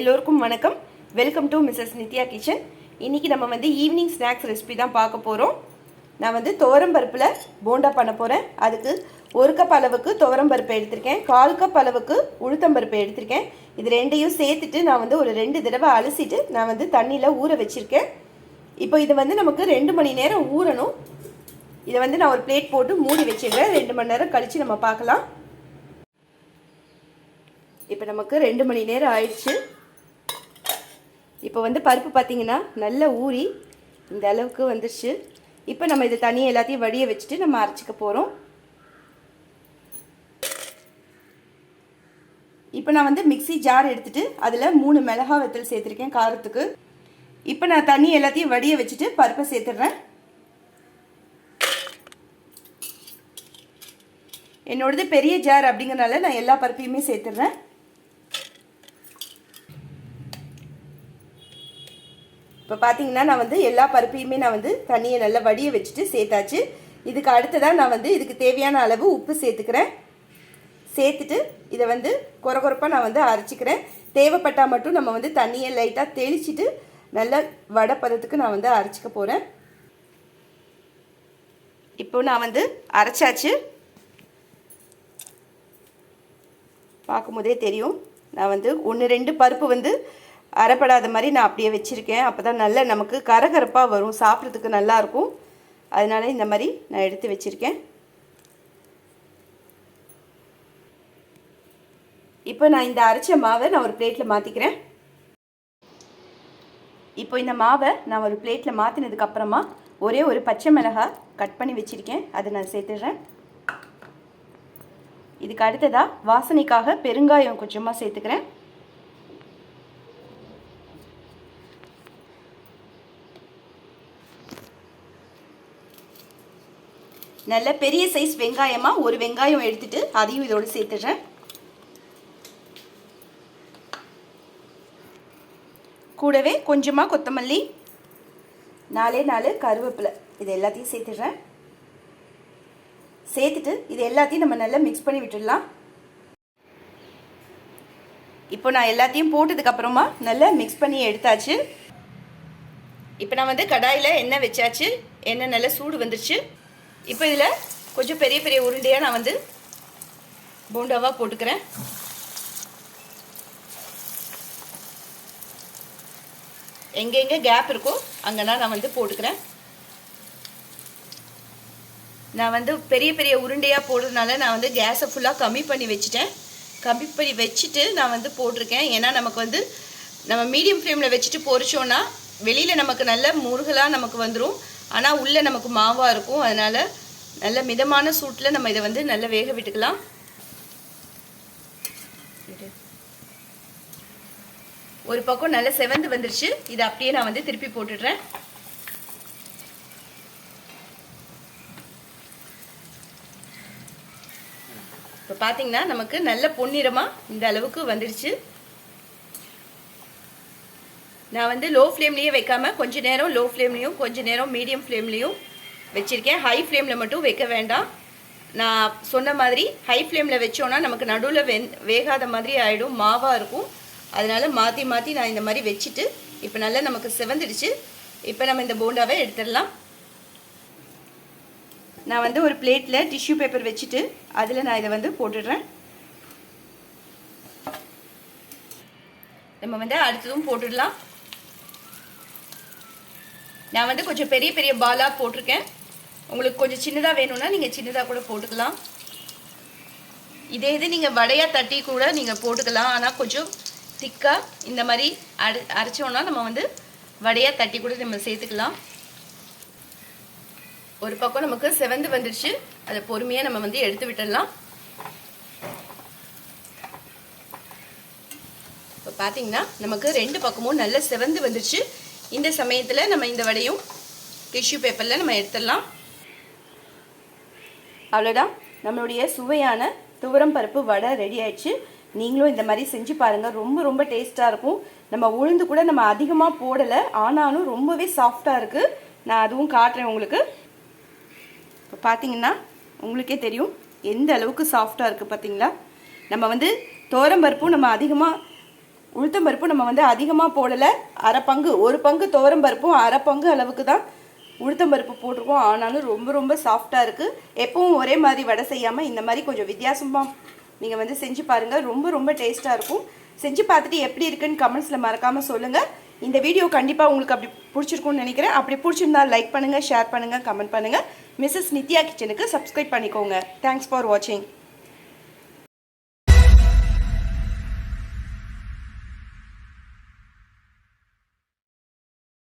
எல்லோருக்கும் வணக்கம். Welcome to Mrs Nithya kitchen இன்றைக்கி நம்ம வந்து ஈவினிங் ஸ்நாக்ஸ் ரெசிபி தான் பார்க்க போகிறோம் நான் வந்து துவரம்பருப்பில் போண்டா பண்ண போகிறேன் அதுக்கு ஒரு கப் அளவுக்கு துவரம்பருப்பு எடுத்திருக்கேன். கால் கப் அளவுக்கு உளுத்தம்பருப்பு எடுத்திருக்கேன். இது ரெண்டையும் சேர்த்துட்டு நான் வந்து ஒரு ரெண்டு தடவை அலசிட்டு நான் வந்து தண்ணியில் ஊற வச்சுருக்கேன். இப்போ இது வந்து நமக்கு ரெண்டு மணி நேரம் ஊறணும். இதை வந்து நான் ஒரு பிளேட் போட்டு மூடி வச்சிடுறேன். ரெண்டு மணி நேரம் கழித்து நம்ம பார்க்கலாம். இப்போ நமக்கு ரெண்டு மணி நேரம் ஆயிடுச்சு. இப்போ வந்து பருப்பு பார்த்தீங்கன்னா நல்லா ஊறி இந்த அளவுக்கு வந்துருச்சு. இப்போ நம்ம இதை தனியாக எல்லாத்தையும் வடிய வச்சுட்டு நம்ம அரைச்சிக்க போகிறோம் இப்போ நான் வந்து மிக்சி ஜார் எடுத்துகிட்டு அதில் மூணு மிளகா வெத்தல் சேர்த்துருக்கேன் காரத்துக்கு. இப்போ நான் தண்ணி எல்லாத்தையும் வடிய வச்சுட்டு பருப்பை சேர்த்துட்றேன். என்னோடது பெரிய ஜார் அப்படிங்கிறனால நான் எல்லா பருப்பையுமே சேர்த்துட்றேன். இப்போ பார்த்தீங்கன்னா நான் வந்து எல்லா பருப்பையுமே நான் வந்து தண்ணியை நல்லா வடிய வச்சுட்டு சேர்த்தாச்சு. இதுக்கு அடுத்ததாக நான் வந்து இதுக்கு தேவையான அளவு உப்பு சேர்த்துக்கிறேன். சேர்த்துட்டு இதை வந்து குறகுறப்பாக நான் வந்து அரைச்சிக்கிறேன். தேவைப்பட்டால் மட்டும் நம்ம வந்து தண்ணியை லைட்டாக தெளிச்சிட்டு நல்ல வடை பதத்துக்கு நான் வந்து அரைச்சிக்க போகிறேன் இப்போ நான் வந்து அரைச்சாச்சு. பார்க்கும்போதே தெரியும். நான் வந்து ஒன்று ரெண்டு பருப்பு வந்து அரைப்படாத மாதிரி நான் அப்படியே வச்சுருக்கேன். அப்போ தான் நல்ல நமக்கு கரகரப்பாக வரும். சாப்பிட்றதுக்கு நல்லாயிருக்கும் அதனால இந்த மாதிரி நான் எடுத்து வச்சுருக்கேன். இப்போ நான் இந்த அரைச்ச மாவை நான் ஒரு பிளேட்டில் மாற்றிக்கிறேன் இப்போ இந்த மாவை நான் ஒரு பிளேட்டில் மாற்றினதுக்கப்புறமா ஒரே ஒரு பச்சை மிளகாய் கட் பண்ணி வச்சுருக்கேன். அதை நான் சேர்த்துடுறேன். இதுக்கு அடுத்ததாக வாசனைக்காக பெருங்காயம் கொஞ்சமாக சேர்த்துக்கிறேன். நல்ல பெரிய சைஸ் வெங்காயமாக ஒரு வெங்காயம் எடுத்துட்டு அதையும் இதோடு சேர்த்துடுறேன். கூடவே கொஞ்சமாக கொத்தமல்லி நாலே நாலு கருவேப்பிலை இது எல்லாத்தையும் சேர்த்துடுறேன். சேர்த்துட்டு இது எல்லாத்தையும் நம்ம நல்லா மிக்ஸ் பண்ணி விட்டுடலாம். இப்போ நான் எல்லாத்தையும் போட்டதுக்கு அப்புறமா நல்லா மிக்ஸ் பண்ணி எடுத்தாச்சு. இப்போ நான் வந்து கடாயில் எண்ணெய் வச்சாச்சு. எண்ணெய் நல்லா சூடு வந்துருச்சு. இப்போ இதில் கொஞ்சம் பெரிய பெரிய உருண்டையாக நான் வந்து போண்டாவாக போட்டுக்கிறேன். எங்கெங்கே கேப் இருக்கோ அங்கெல்லாம் நான் வந்து போட்டுக்கிறேன். நான் வந்து பெரிய பெரிய உருண்டையாக போடுறதுனால நான் வந்து கேஸை ஃபுல்லாக கம்மி பண்ணி வச்சுட்டேன். கம்மி பண்ணி வச்சுட்டு நான் வந்து போட்டிருக்கேன். ஏன்னா நமக்கு வந்து நம்ம மீடியம் ஃப்ளேமில் வச்சுட்டு பொறிச்சோன்னா வெளியில் நமக்கு நல்ல முருகலாக நமக்கு வந்துடும் ஆனால் உள்ளே நமக்கு மாவாக இருக்கும். அதனால் நல்ல மிதமான சூட்டில் நம்ம இதை வந்து நல்லா வேக விட்டுக்கலாம். ஒரு பக்கம் நல்லா செவந்து வந்துருச்சு. இதை அப்படியே நான் வந்து திருப்பி போட்டுடுறேன். இப்போ பார்த்தீங்கன்னா நமக்கு நல்ல பொன்னிறமாக இந்த அளவுக்கு வந்துடுச்சு நான் வந்து லோ ஃப்ளேம்லேயே வைக்காமல் கொஞ்ச நேரம் லோ ஃப்ளேம்லேயும் கொஞ்ச நேரம் மீடியம் ஃப்ளேம்லேயும் வச்சுருக்கேன். ஹை ஃப்ளேமில் மட்டும் வைக்க வேண்டாம். நான் சொன்ன மாதிரி ஹை ஃப்ளேமில் வச்சோன்னா நமக்கு நடுவில் வெந் வேகாத மாதிரி ஆகிடும் மாவாக இருக்கும். அதனால் மாற்றி மாற்றி நான் இந்த மாதிரி வச்சுட்டு இப்போ நல்லா நமக்கு செவந்துடுச்சு. இப்போ நம்ம இந்த போண்டாவை எடுத்துடலாம். நான் வந்து ஒரு பிளேட்டில் டிஷ்யூ பேப்பர் வச்சுட்டு அதில் நான் இதை வந்து போட்டுடுறேன். நம்ம வந்து அடுத்ததும் போட்டுடலாம். நான் வந்து கொஞ்சம் பெரிய பெரிய பாலாக போட்டிருக்கேன். உங்களுக்கு கொஞ்சம் சின்னதாக வேணும்னா நீங்கள் சின்னதாக கூட போட்டுக்கலாம். இதே இது நீங்கள் வடையாக தட்டி கூட நீங்கள் போட்டுக்கலாம். ஆனால் கொஞ்சம் திக்காக இந்த மாதிரி அரை அரைச்சோன்னா நம்ம வந்து வடையாக தட்டி கூட நம்ம சேர்த்துக்கலாம். ஒரு பக்கம் நமக்கு செவந்து வந்துடுச்சு அதை பொறுமையாக நம்ம வந்து எடுத்து விட்டுடலாம். இப்போ பார்த்தீங்கன்னா நமக்கு ரெண்டு பக்கமும் நல்ல செவந்து வந்துடுச்சு இந்த சமயத்தில் நம்ம இந்த வடையும் டிஷ்யூ பேப்பரில் நம்ம எடுத்துடலாம். அவ்வளோதான் நம்மளுடைய சுவையான துவரம் பருப்பு வடை ரெடி ஆயிடுச்சு. நீங்களும் இந்த மாதிரி செஞ்சு பாருங்கள் ரொம்ப ரொம்ப டேஸ்ட்டாக இருக்கும். நம்ம உளுந்து கூட நம்ம அதிகமாக போடலை. ஆனாலும் ரொம்பவே சாஃப்டாக இருக்குது நான் அதுவும் காட்டுறேன் உங்களுக்கு. இப்போ பார்த்தீங்கன்னா உங்களுக்கே தெரியும். எந்த அளவுக்கு சாஃப்டாக இருக்குது பார்த்தீங்களா நம்ம வந்து பருப்பும் நம்ம அதிகமாக உளுத்தம் பருப்பு நம்ம வந்து அதிகமாக போடலை. அரை பங்கு ஒரு பங்கு துவரம் பருப்பும் அரை பங்கு அளவுக்கு தான் உளுத்தம் பருப்பு போட்டிருக்கோம். ஆனாலும் ரொம்ப ரொம்ப சாஃப்டாக இருக்குது எப்பவும் ஒரே மாதிரி வடை செய்யாமல் இந்த மாதிரி கொஞ்சம் வித்தியாசமாக நீங்கள் வந்து செஞ்சு பாருங்கள் ரொம்ப ரொம்ப டேஸ்ட்டாக இருக்கும். செஞ்சு பார்த்துட்டு எப்படி இருக்குன்னு கமெண்ட்ஸில் மறக்காமல் சொல்லுங்கள் இந்த வீடியோ கண்டிப்பாக உங்களுக்கு அப்படி பிடிச்சிருக்கும்னு நினைக்கிறேன். அப்படி பிடிச்சிருந்தா லைக் பண்ணுங்கள் ஷேர் பண்ணுங்கள் கமெண்ட் பண்ணுங்கள் மிஸ்ஸஸ் நித்யா கிச்சனுக்கு சப்ஸ்கிரைப் பண்ணிக்கோங்க. தேங்க்ஸ் ஃபார் வாட்சிங்